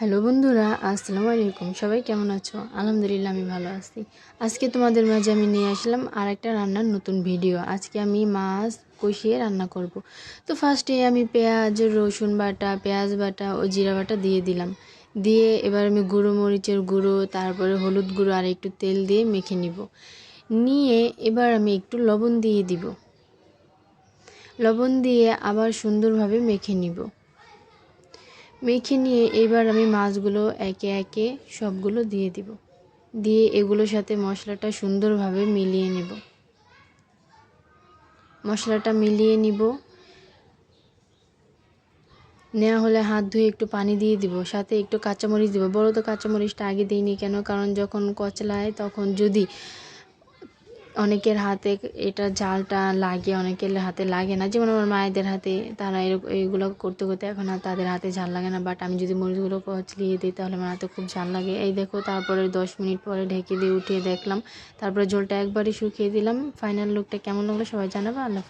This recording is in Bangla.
হ্যালো বন্ধুরা, আসসালামু আলাইকুম। সবাই কেমন আছো? আলহামদুলিল্লাহ, আমি ভালো আছি। আজকে তোমাদের মাঝে আমি নিয়ে আসলাম আর একটা রান্নার নতুন ভিডিও আজকে আমি মাছ কষিয়ে রান্না করব। তো ফার্স্টে আমি পেঁয়াজ, রসুন বাটা, পেঁয়াজ বাটা ও জিরা বাটা দিয়ে দিলাম। দিয়ে এবার আমি গুঁড়ো মরিচের গুঁড়ো, তারপরে হলুদ গুঁড়ো আর একটু তেল দিয়ে মেখে নিব। নিয়ে এবার আমি একটু লবণ দিয়ে দিব। লবণ দিয়ে আবার সুন্দরভাবে মেখে নিব। মেখে নিয়ে এবার আমি মাছগুলো একে একে সবগুলো দিয়ে দিব। দিয়ে এগুলোর সাথে মশলাটা সুন্দরভাবে মিলিয়ে নেব। মশলাটা মিলিয়ে নিব। নেওয়া হলে হাত ধুয়ে একটু পানি দিয়ে দিব, সাথে একটু কাঁচামরিচ দিব। বড় তো কাঁচামরিচটা আগে দিইনি কেন? কারণ যখন কচলায় তখন যদি অনেকের হাতে এটা জালটা লাগে, অনেকের হাতে লাগে না। যেমন আমার মায়েদের হাতে তারা এরকম এইগুলো করতে করতে এখন আর তাদের হাতে ঝাল লাগে না। বাট আমি যদি মরিচগুলো কচলিয়ে দিই তাহলে আমার হাতে খুব ঝাল লাগে। এই দেখো, তারপরে দশ মিনিট পরে ঢেকে দিয়ে উঠিয়ে দেখলাম। তারপরে জলটা একবারই শুকিয়ে দিলাম। ফাইনাল লুকটা কেমন লাগল সবাই জানাব। আল্লাহ